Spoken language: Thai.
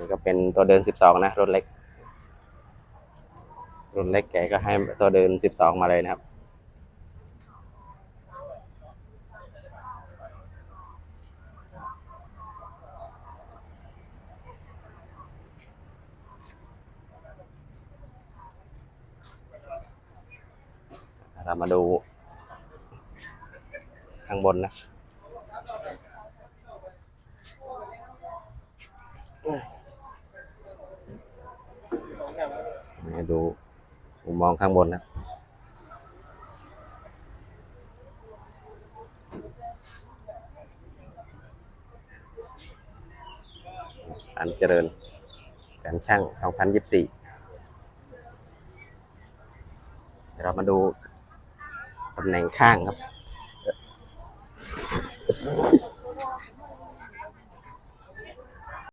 นี่ก็เป็นตัวเดินสิบสองนะรถเล็กรถเล็กแกก็ให้ตัวเดินสิบสองมาเลยนะครับ เรามาดูข้างบนนะ มาดูมุมมองข้างบนนะอันเจริญการช่าง 2024เดี๋ยวเรามาดูตำแหน่งข้างครับ